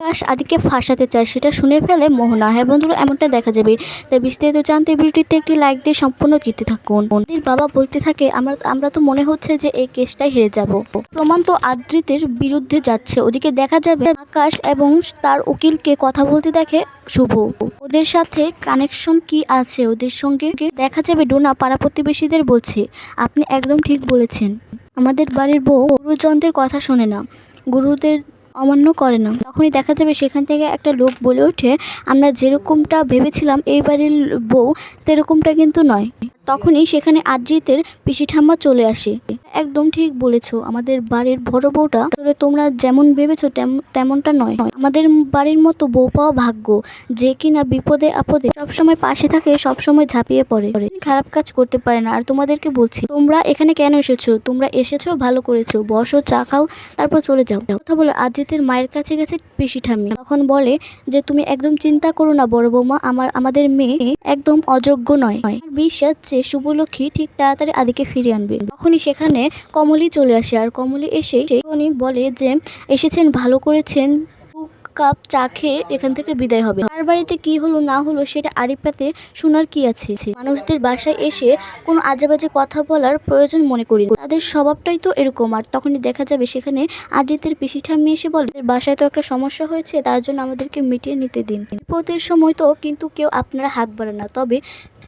আকাশ আদিকে ফাঁসাতে চায়, সেটা শুনে ফেলে মোহনা। হ্যাঁ বন্ধুরা, এমনটা দেখা যাবে। তাই বিস্তারিত জানতে ভিডিওটিতে একটি লাইক দিয়ে সম্পূর্ণ জিতে থাকুন। ওদের বাবা বলতে থাকে, আমরা আমরা তো মনে হচ্ছে যে এই কেসটাই হেরে যাব। প্রমাণ তো আদ্রিতের বিরুদ্ধে যাচ্ছে। ওদিকে দেখা যাবে, আকাশ এবং তার উকিলকে কথা বলতে দেখে শুভ। ওদের সাথে কানেকশন কি আছে? ওদের সঙ্গে দেখা যাবে ডোনা, পাড়া প্রতিবেশীদের বলছে, আপনি একদম ঠিক বলেছেন। আমাদের বাড়ির বউ গুরুজনদের কথা শোনে না। গুরুদের অমান্য করে না। তখনই দেখা যাবে সেখান থেকে একটা লোক বলে ওঠে, আমরা যেরকমটা ভেবেছিলাম, এই বাড়ির বউ সেরকমটা কিন্তু নয়। তখনই সেখানে আদ্রিতের পিসি ঠাম্মা চলে আসে। একদম ঠিক বলেছ, আমাদের বাড়ির বড় বউটা তোমরা যেমন ভেবেছো তেমনটা নয়। আমাদের বাড়ির মতো বউ পাওয়া ভাগ্য, যে কিনা বিপদে আপদে সবসময় পাশে থাকে, সবসময় ঝাঁপিয়ে পড়ে। খারাপ কাজ করতে পারে না। আর তোমাদেরকে বলছি, তোমরা এখানে কেন এসেছ? তোমরা এসেছ, ভালো করেছ। বসো, চা খাও, তারপর চলে যাও। কথা বলে আজিতের মায়ের কাছে গেছে পিসি ঠাম্মি তখন বলে যে, তুমি একদম চিন্তা করো না বড় বৌমা, আমার, আমাদের মেয়ে একদম অযোগ্য নয়। বিশ্বাস যে শুভলক্ষ্মী ঠিক তাড়াতাড়ি আদিকে ফিরিয়ে আনবে। তখনই সেখানে কমলি চলে আসে আর কমলি এসে উনি বলে যে, এসেছেন, ভালো করেছেন। কাপ চা খেয়ে এখান থেকে বিদায় হবে। আর বাড়িতে কি হলো, না হলো সেটা আড়িপাতে শোনার কি আছে? মানুষদের বাসায় এসে কোনো আজেবাজে কথা বলার প্রয়োজন মনে করি তাদের স্বভাবটাই তো এরকম। আর তখনই দেখা যাবে সেখানে আদিত্যের পিসি ঠাম্মি এসে বলে বাসায় তো একটা সমস্যা হয়েছে, তার জন্য আমাদেরকে মিটিয়ে নিতে দিন। বিপদের সময় তো কিন্তু কেউ আপনারা হাত বাড়ান না। তবে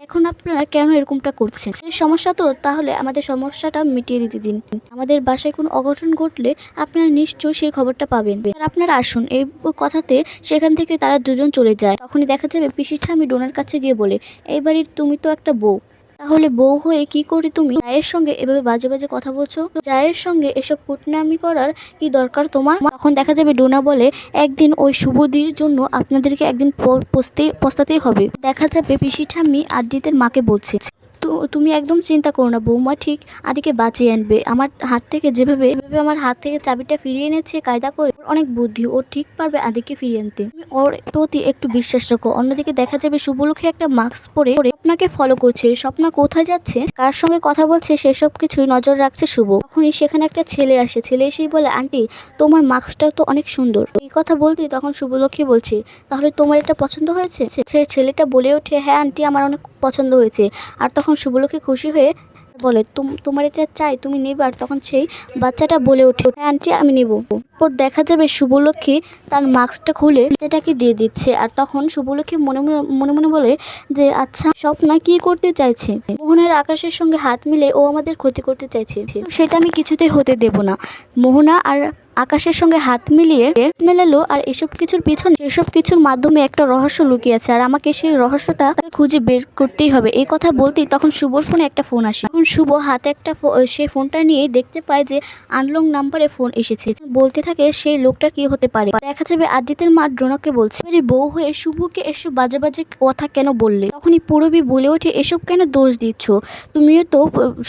এখন আপনারা কেন এরকমটা করছেন? এই সমস্যা তো, তাহলে আমাদের সমস্যাটা মিটিয়ে দিতে দিন। আমাদের বাসায় কোনো অঘটন ঘটলে আপনারা নিশ্চয়ই সেই খবরটা পাবেন। আর আপনারা আসুন, এই কথাতে সেখান থেকে তারা দুজন চলে যায়। তখনই দেখা যাবে পিসি ঠামি ডোনার কাছে গিয়ে বলে, এই বাড়ির তুমি তো একটা বউ। তাহলে বউ হয়ে কি করে তুমি জায়ের সঙ্গে এভাবে বাজে বাজে কথা বলছো? জায়ের সঙ্গে এসব কুটনামি করার কি দরকার তোমার? তখন দেখা যাবে ডোনা বলে, একদিন ওই শুভদির জন্য আপনাদেরকে একদিন পস্তে, পস্তাতেই হবে। দেখা যাবে পিসি ঠাম্মি আড্ডিদের মাকে বলছে। তো তুমি একদম চিন্তা করো না, বৌমা ঠিক আদিকে বাঁচিয়ে আনবে। আমার হাত থেকে যেভাবে যেভাবে আমার হাত থেকে চাবিটা ফিরিয়ে এনেছে কায়দা করে অনেক বুদ্ধি, ও ঠিক পারবে আদিকে ফিরিয়ে আনতে। তুমি ওর প্রতি একটু বিশ্বাস রাখো, অন্যদিকে দেখা যাবে শুভলক্ষ্মী একটা মাস্ক পরে আপনাকে ফলো করছে। স্বপ্না কোথায় যাচ্ছে? কার সঙ্গে কথা বলছে? সেসব কিছুই নজর রাখছে শুভ। তখনই সেখানে একটা ছেলে আসে। ছেলে এসেই বলে, আন্টি, তোমার মাস্কটা তো অনেক সুন্দর। এই কথা বলতেই তখন শুভলক্ষ্মী বলছে, তাহলে তোমার এটা পছন্দ হয়েছে? সে ছেলেটা বলে ওঠে হ্যাঁ আন্টি, আমার অনেক পছন্দ হয়েছে। আর তখন শুভলক্ষ্মী খুশি হয়ে বলে, "তুম- তোমার এটা চাই, তুমি নেবে। আর তখন সেই বাচ্চাটা বলে ওঠে হ্যাঁ আন্টি, আমি নেব। পর দেখা যাবে শুভলক্ষ্মী তার মাস্কটা খুলে বাচ্চাটাকে দিয়ে দিচ্ছে। আর তখন শুভলক্ষ্মী মনে মনে মনে মনে বলে যে আচ্ছা স্বপ্না কি করতে চাইছে? মোহনার আকাশের সঙ্গে হাত মিলে ও আমাদের ক্ষতি করতে চাইছে। সেটা আমি কিছুতেই হতে দেব না। মোহনা আর আকাশের সঙ্গে হাত মিলিয়ে মেলালো আর এসব কিছুর পিছনে এসব কিছুর মাধ্যমে একটা রহস্য লুকিয়ে আছে আর আমাকে সেই রহস্যটা খুঁজে বের করতেই হবে। এই কথা বলতেই তখন শুভর ফোনে একটা ফোন আসে। তখন শুভ হাতে একটা সেই ফোনটা নিয়ে দেখতে পায় যে আনলং নাম্বারে ফোন এসেছে। বলতে থাকে সেই লোকটা কি হতে পারে। দেখা যাবে আদিতের মা ড্রোনাকে বলছে বউ হয়ে শুভকে এসব বাজে বাজে কথা কেন বললে? তখনই পূরবী বলে ওঠে, এসব কেন দোষ দিচ্ছ? তুমিও তো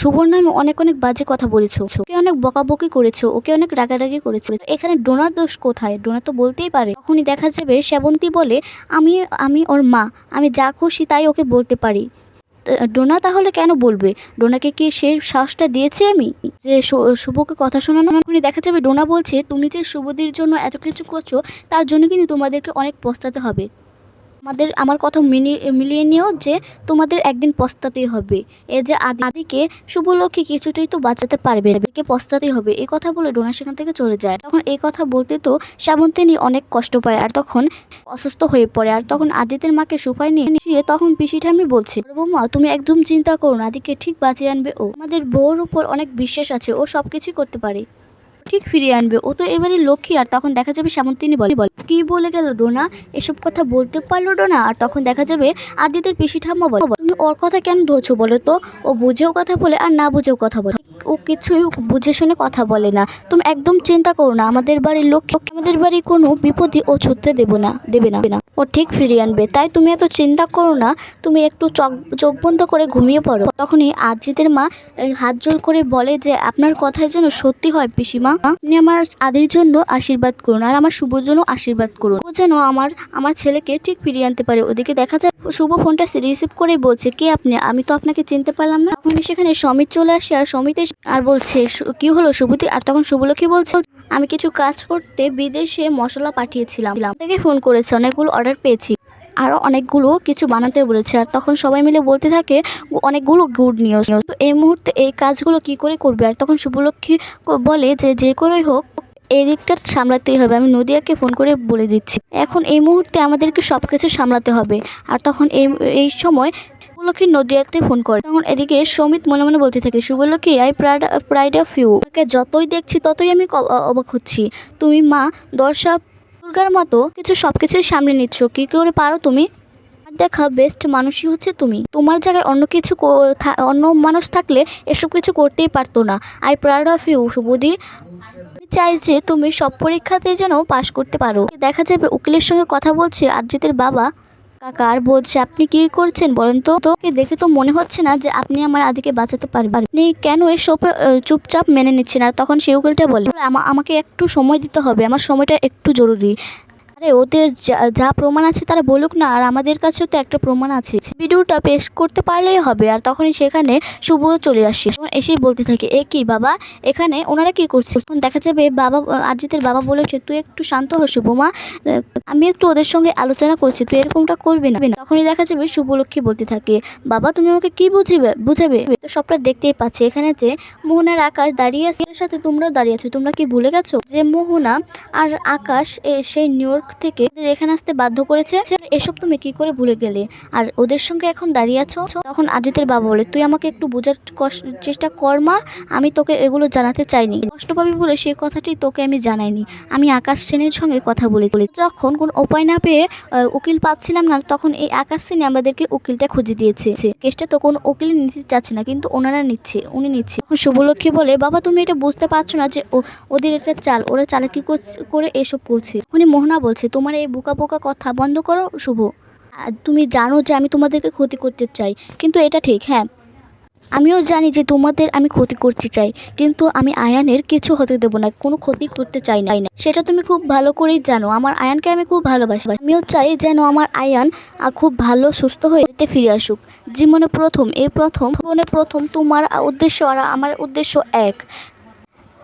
শুভর নামে অনেক অনেক বাজে কথা বলেছ। ওকে অনেক বকাবকি করেছ, ওকে অনেক রাগারাগি করেছ। এখানে ডোনার দোষ কোথায়? ডোনা তো বলতেই পারে। তখনই দেখা যাবে শ্যাবন্তী বলে, আমি আমি ওর মা, আমি যা খুশি তাই ওকে বলতে পারি। ডোনা তাহলে কেন বলবে? ডোনাকে কি সে সাহসটা দিয়েছে আমি? যে শুভকে কথা শোনানো দেখা যাবে। ডোনা বলছে, তুমি যে শুভদির জন্য এত কিছু করছ, তার জন্য কিন্তু তোমাদেরকে অনেক পস্তাতে হবে। আমাদের আমার কথা মিলিয়ে মিলিয়ে নিও যে তোমাদের একদিন পস্তাতেই হবে। এ যে আদি- আদিকে শুভলক্ষ্মী কিছুতেই তো বাঁচাতে পারবে একে পস্তাতেই হবে। এই কথা বলে ডোনা সেখান থেকে চলে যায়। তখন এই কথা বলতে তো শ্যামন্তিনী অনেক কষ্ট পায় আর তখন অসুস্থ হয়ে পড়ে। আর তখন আজিতের মাকে সুপায় নিয়ে তখন পিসি ঠাম্মি বলছে, "বড় বৌমা, তুমি একদম চিন্তা করো না, আদিকে ঠিক বাঁচিয়ে আনবে ও। আমাদের বউর উপর অনেক বিশ্বাস আছে, ও সব কিছুই করতে পারে। ঠিক ফিরিয়ে আনবে। ও তো এবারে লক্ষ্মী, আর তখন দেখা যাবে শ্যামন্তিনী বলে। বলে কি বলে গেল ডোনা এসব কথা বলতে পারল ডোনা আর তখন দেখা যাবে আদিতের পিসি ঠাম্মা বলে। তুমি ওর কথা কেন ধরছো বলো তো? ও বুঝেও কথা বলে আর না বুঝেও কথা বলে। ও কিছুই বুঝে শুনে কথা বলে না। তুমি একদম চিন্তা করো না, আমাদের বাড়ির লক্ষ্মী আমাদের বাড়ির কোনো বিপদই ও ছুটতে দেবো না, দেবে না। ও ঠিক ফিরিয়ে আনবে। তাই তুমি এত চিন্তা করো না, তুমি একটু চোখ চোখ বন্ধ করে ঘুমিয়ে পড়ো। তখনই আদ্রিতের মা হাত জোর করে বলে যে, আপনার কথায় যেন সত্যি হয় পিসিমা। আপনি আমার আদির জন্য আশীর্বাদ করুন আর আমার শুভর জন্য আশীর্বাদ করুন। ও যেন আমার আমার ছেলেকে ঠিক ফিরিয়ে আনতে পারে। ওদিকে দেখা যায়, শুভ ফোনটা রিসিভ করেই বলছে, কে আপনি? আমি তো আপনাকে চিনতে পারলাম না। তখন সেখানে সমিত চলে আসে আর সমিত আর বলছে "শু- কি হলো শুভতি আর তখন শুভলক্ষ্মী বলছে, আমি কিছু কাজ করতে বিদেশে মশলা পাঠিয়েছিলাম। থেকে ফোন করেছে, অনেকগুলো অর্ডার পেয়েছি। আরও অনেকগুলো কিছু বানাতে বলেছে। আর তখন সবাই মিলে বলতে থাকে অনেকগুলো গুড নিউজ তো এই মুহূর্তে এই কাজগুলো কি করে করবে? আর তখন শুভলক্ষ্মী বলে যে যে করেই হোক, এই দিকটা সামলাতেই হবে। আমি নদিয়াকে ফোন করে বলে দিচ্ছি, এখন এই মুহূর্তে আমাদেরকে সব কিছু সামলাতে হবে। আর তখন এই এই সময় শুভলক্ষ্মী নদিয়াতে ফোন করে। তখন এদিকে সমিত মনে মনে বলতে থাকে Subhalakshmi I pride pride of you তাকে যতই দেখছি, ততই আমি অবাক হচ্ছি। তুমি মা, দর্শা, দুর্গার মতো কিছু সব কিছুই সামনে নিচ্ছ। কী করে পারো তুমি? দেখা বেস্ট মানুষই হচ্ছে তুমি। তোমার জায়গায় অন্য কিছু অন্য মানুষ থাকলে এসব কিছু করতেই পারতো না। আই প্রাউড অফ ইউ শুভদি চাই যে তুমি সব পরীক্ষাতে যেন পাশ করতে পারো। দেখা যাবে উকিলের সঙ্গে কথা বলছে আরজিতের বাবা। কাকা আর বলছে আপনি কি করছেন বলেন তো? তোকে দেখে তো মনে হচ্ছে না যে আপনি আমার আদিকে বাঁচাতে পারবেন। আপনি কেন এসব চুপচাপ মেনে নিচ্ছেন? আর তখন সেই উকিলটা বলে, "আমা- আমাকে একটু সময় দিতে হবে। আমার সময়টা একটু জরুরি। আরে, ওদের যা যা প্রমাণ আছে তারা বলুক না, আর আমাদের কাছেও তো একটা প্রমাণ আছে। ভিডিওটা পেশ করতে পারলেই হবে, আর তখনই সেখানে শুভ চলে আসে। তখন এসেই বলতে থাকে, এ কি বাবা, এখানে ওনারা কি করছে? তখন দেখা যাবে বাবা, আরজিতের বাবা বলেছে, তুই একটু শান্ত হ শুভ মা আমি একটু ওদের সঙ্গে আলোচনা করছি, তুই এরকমটা করবি না। তখনই দেখা যাবে শুভলক্ষ্মী বলতে থাকে, বাবা, তুমি আমাকে কি বুঝিবে, বুঝাবে? তো সবটা দেখতেই পাচ্ছি এখানে যে মোহনার আকাশ দাঁড়িয়ে আছে সাথে তোমরাও দাঁড়িয়ে আছো, তোমরা কি ভুলে গেছো? যে মোহনা আর আকাশ সেই নিউ ইয়র্ক থেকে এখানে আসতে বাধ্য করেছে এসব তুমি কি করে ভুলে গেলে? আর ওদের সঙ্গে এখন দাঁড়িয়ে আছো? তখন আজিতের বাবা বলে, তুই আমাকে একটু বোঝার চেষ্টা কর মা, আমি তোকে এগুলো জানাতে চাইনি। কষ্ট পাবি বলে সেই কথাটি তোকে আমি জানাইনি। আমি আকাশ সেনের সঙ্গে কথা বলে যখন কোনো উপায় না পেয়ে উকিল পাচ্ছিলাম না, তখন এই আকাশ সেনে আমাদেরকে উকিলটা খুঁজে দিয়েছে। কেসটা তো কোনো উকিল নিতে চাচ্ছে না, কিন্তু ওনারা নিচ্ছে, উনি নিচ্ছে। তখন শুভলক্ষ্মী বলে, বাবা, তুমি এটা বুঝতে পারছ না যে ওদের এটা চাল, ওরা চালাকি করে এসব করছে। উনি মোহনা বলছে তোমার এই বোকা বোকা কথা বন্ধ করো, শুভ। তুমি জানো যে আমি তোমাদেরকে ক্ষতি করতে চাই, কিন্তু এটা ঠিক হ্যাঁ। আমিও জানি যে তোমাদের আমি ক্ষতি করতে চাই, কিন্তু আমি আয়ানের কিছু হতে দেবো না, কোনো ক্ষতি করতে চাই না। সেটা তুমি খুব ভালো করেই জানো, আমার আয়ানকে আমি খুব ভালোবাসি। আমিও চাই যেন আমার আয়ান খুব ভালো, সুস্থ হয়ে ফিরে আসুক। জীবনে প্রথম, এই প্রথম, জীবনে প্রথম তোমার উদ্দেশ্য আর আমার উদ্দেশ্য এক।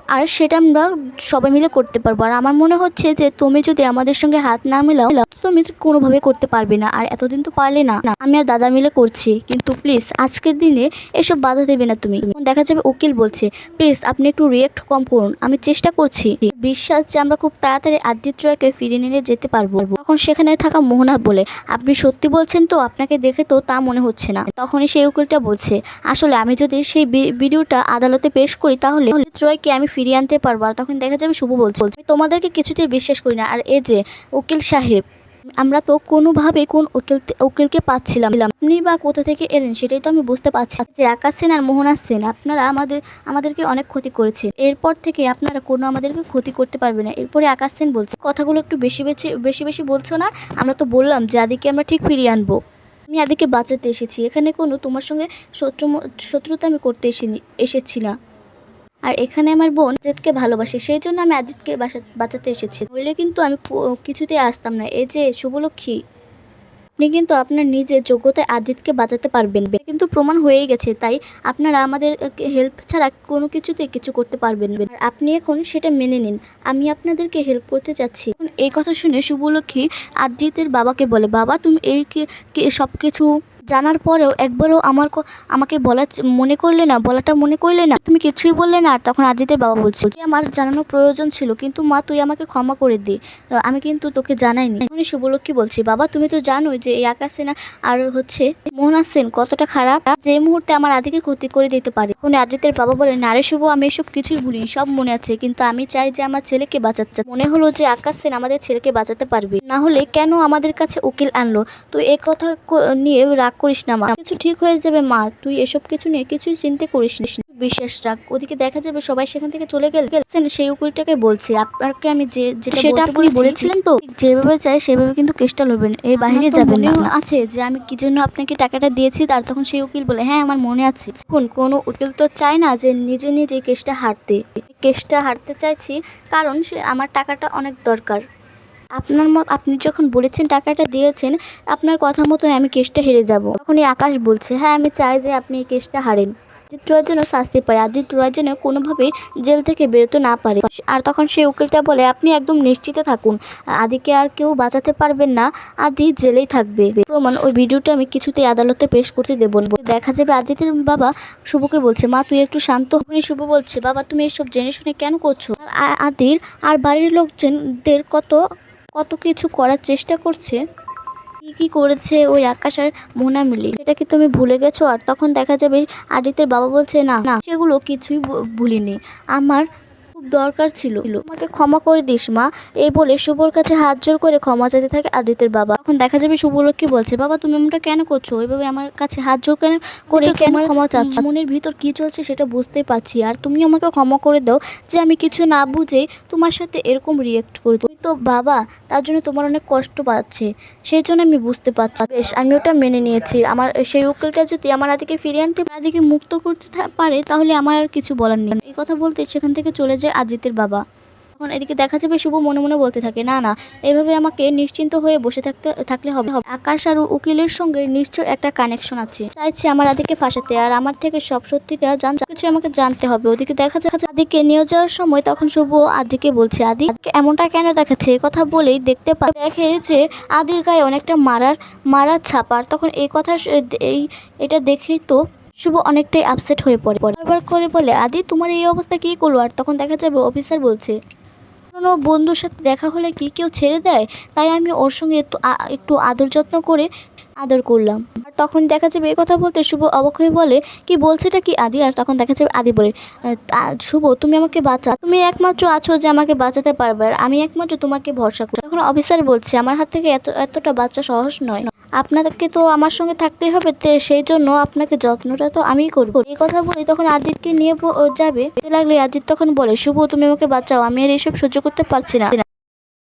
আর সেটা আমরা সবাই মিলে করতে পারব। আর আমার মনে হচ্ছে যে তুমি যদি আমাদের সঙ্গে হাত না মেলাও, তুমি কোনোভাবে করতে পারবে না। আর এতদিন তো পারলে না। আমি আর দাদা মিলে করছি। কিন্তু প্লিজ আজকের দিনে এসব বাধা দেবে না তুমি। দেখা যাবে উকিল বলছে প্লিজ আপনি একটু রিয়েক্ট কম করুন। আমি চেষ্টা করছি। বিশ্বাস যে আমরা খুব তাড়াতাড়ি আদিত রয়কে ফিরিয়ে নিয়ে যেতে পারব। তখন সেখানে থাকা মোহনা বলে, আপনি সত্যি বলছেন তো? আপনাকে দেখে তো তা মনে হচ্ছে না। তখনই সেই উকিলটা বলছে, আসলে আমি যদি সেই ভিডিওটা আদালতে পেশ করি তাহলে রয়কে আমি ফিরিয়ে আনতে পারব। আর তখন দেখা যাবে শুভ বলছে, আমি তোমাদেরকে কিছুতেই বিশ্বাস করি না। আর এই যে উকিল সাহেব, আমরা তো কোনোভাবে কোন উকিল উকিলকে পাচ্ছিলাম আপনি বা কোথা থেকে এলেন সেটাই তো আমি বুঝতে পারছি। যে আকাশ সেন আর মোহনা সেন, আপনারা আমাদের, আমাদেরকে অনেক ক্ষতি করেছে। এরপর থেকে আপনারা কোনো আমাদেরকে ক্ষতি করতে পারবে না। এরপরে আকাশ সেন বলছে, কথাগুলো একটু বেশি বেশি বেশি বেশি বলছো না। আমরা তো বললাম যে আদিকে আমরা ঠিক ফিরিয়ে আনব। আমি আদিকে বাঁচাতে এসেছি। এখানে কোনো তোমার সঙ্গে শত্রু শত্রুতা আমি করতে এসেনি এসেছি না। আর এখানে আমার বোন অজিতকে ভালোবাসে, সেই জন্য আমি অজিতকে বাসা, বাঁচাতে এসেছি। নইলে কিন্তু আমি কিছুতেই আসতাম না। এই যে শুভলক্ষ্মী, আপনি কিন্তু আপনার নিজের যোগ্যতায় অজিতকে বাঁচাতে পারবেন। কিন্তু প্রমাণ হয়ে গেছে, তাই আপনারা আমাদের হেল্প ছাড়া কোনো কিছুতেই কিছু করতে পারবেন। আর আপনি এখন সেটা মেনে নিন, আমি আপনাদেরকে হেল্প করতে চাচ্ছি এই কথা শুনে শুভলক্ষ্মী অজিতের বাবাকে বলে, বাবা, তুমি এই সব কিছু জানার পরেও একবারও আমার আমাকে বলা মনে করলে না, বলাটা মনে করলে না। তুমি কিছুই বললে না, আর তখন আজিতের বাবা বলছে আমার জানানো প্রয়োজন ছিল, কিন্তু মা, তুই আমাকে ক্ষমা করে দে। আমি কিন্তু তোকে জানাইনি। তখনই শুভলক্ষ্মী বলছি, বাবা, তুমি তো জানোই যে এই আকাশ সেন আর হচ্ছে মোহনা সেন কতটা খারাপ। যে মুহূর্তে আমার আদিকে ক্ষতি করে দিতে পারে। তখন আজিতের বাবা বলে নারে শুভ, আমি এসব কিছুই ভুলিনি সব মনে আছে, কিন্তু আমি চাই যে আমার ছেলেকে বাঁচাচ্ছে মনে হলো যে আকাশ সেন আমাদের ছেলেকে বাঁচাতে পারবে। না হলে কেন আমাদের কাছে উকিল আনলো? তো এই কথা নিয়ে রাগ করিস না মা। কিছু ঠিক হয়ে যাবে মা। তুই এসব কিছু নিয়ে কিছুই চিন্তা করিস না। বিশ্বাস রাখ ওদিকে দেখা যাবে সবাই সেখান থেকে চলে গেলে। সেই উকিলটাকে বলছি আপনাকে আমি যে যেটা সেটা আপনি বলেছিলেন তো? যেভাবে চাই সেভাবে কিন্তু কেসটা লড়বেন। এর বাইরে যাবেন না। আছে যে আমি কি জন্য আপনাকে টাকাটা দিয়েছি তার তখন সেই উকিল বলে হ্যাঁ আমার মনে আছে। এখন কোনো উকিল তো চায় না যে নিজে নিজে কেসটা হারতে। কেসটা হারতে চাইছি কারণ সে আমার টাকাটা অনেক দরকার। আপনার মত, আপনি যখন বলেছেন টাকাটা দিয়েছেন, আপনার কথা মতো আমি কেসটা হেরে যাব। তখনই আকাশ বলছে হ্যাঁ আমি চাই যে আপনি এই কেসটা হারেন। আদিত্য রয় যেন শাস্তি পায়। আদিত্য রয় যেন কোনোভাবেই জেল থেকে বেরোতে না পারে। আর তখন সেই উকিলটা বলে, আপনি একদম নিশ্চিতে থাকুন। আদিকে আর কেউ বাঁচাতে পারবেন না। আদি জেলেই থাকবে। প্রমাণ ওই ভিডিওটা আমি কিছুতেই আদালতে পেশ করতে দেবো না। দেখা যাবে আদিত্যের বাবা শুভকে বলছে, মা, তুই একটু শান্ত হয়ে শুভ বলছে, বাবা, তুমি এসব জেনে শুনে কেন করছ? আর আদির আর বাড়ির লোকজনদের কত কত কিছু করার চেষ্টা করছে? কী কী করেছে ওই আকাশ আর মোনা মিলি। সেটা কি তুমি ভুলে গেছো? আর তখন দেখা যাবে আদিতের বাবা বলছে, না না, সেগুলো কিছুই ভুলিনি। আমার খুব দরকার ছিল। আমাকে ক্ষমা করে দিস মা। এই বলে শুভর কাছে হাত জোর করে ক্ষমা চাইতে থাকে আদিত্যের বাবা। তখন দেখা যাবে শুভলক্ষ্মী বলছে বাবা তুমি এমনটা কেন করছ? ওইভাবে আমার কাছে হাত জোর কেন করে কেন ক্ষমা চাচ্ছ? মনের ভিতর কি চলছে সেটা বুঝতেই পারছি আর তুমি আমাকে ক্ষমা করে দাও যে আমি কিছু না বুঝে তোমার সাথে এরকম রিয়েক্ট করেছি। তো বাবা তার জন্য তোমার অনেক কষ্ট পাচ্ছে সেই জন্য আমি বুঝতে পারছি। বেশ আমি ওটা মেনে নিয়েছি। আমার সেই উকিলটা যদি আমার আদিকে ফিরিয়ে আনতে আদিকে মুক্ত করতে পারে তাহলে আমার আর কিছু বলার নেই। এই কথা বলতে সেখান থেকে চলে যায় আজিতের বাবা। তখন এদিকে দেখা যাবে শুভ মনে মনে বলতে থাকে, না না, এভাবে আমাকে নিশ্চিন্ত হয়ে বসে থাকতে, থাকলে হবে। আকাশ আর উকিলের সঙ্গে নিশ্চয় একটা কানেকশন আছে। চাইছে আমার আদিকে ফাঁসাতে, আর আমার থেকে সব সত্যিটা জান কিছু আমাকে জানতে হবে। ওদিকে দেখা যাচ্ছে আদিকে নিয়ে যাওয়ার সময় তখন শুভ আদিকে বলছে, আদি এমনটা কেন দেখাচ্ছে? এই কথা বলেই দেখতে পায় দেখে যে আদির গায়ে অনেকটা মারার মারার ছাপার তখন এই কথা এই এটা দেখেই তো শুভ অনেকটাই আপসেট হয়ে পড়ে। বারবার করে বলে, আদি, তোমার এই অবস্থা কি করল? আর তখন দেখা যাবে অফিসার বলছে কোনো বন্ধুর সাথে দেখা হলে কি কেউ ছেড়ে দেয়? তাই আমি ওর সঙ্গে একটু একটু আদর যত্ন করে আদর করলাম। আর তখন দেখা যাবে এই কথা বলতে শুভ অবাক হয়ে বলে, কি বলছেটা কি আদি? আর তখন দেখা যাবে আদি বলে শুভ, তুমি আমাকে বাঁচা তুমি একমাত্র আছো যে আমাকে বাঁচাতে পারবে, আর আমি একমাত্র তোমাকে ভরসা করি। তখন অফিসার বলছে, আমার হাত থেকে এত, এতটা বাচ্চা সহজ নয়। আপনাকে তো আমার সঙ্গে থাকতেই হবে সেই জন্য আপনাকে যত্নটা তো আমি করব। এই কথা বলি তখন আজিৎকে নিয়ে যাবে। লাগলে আজিত তখন বলে, শুভ, তুমি আমাকে বাঁচাও, আমি আর এইসব সহ্য করতে পারছি না।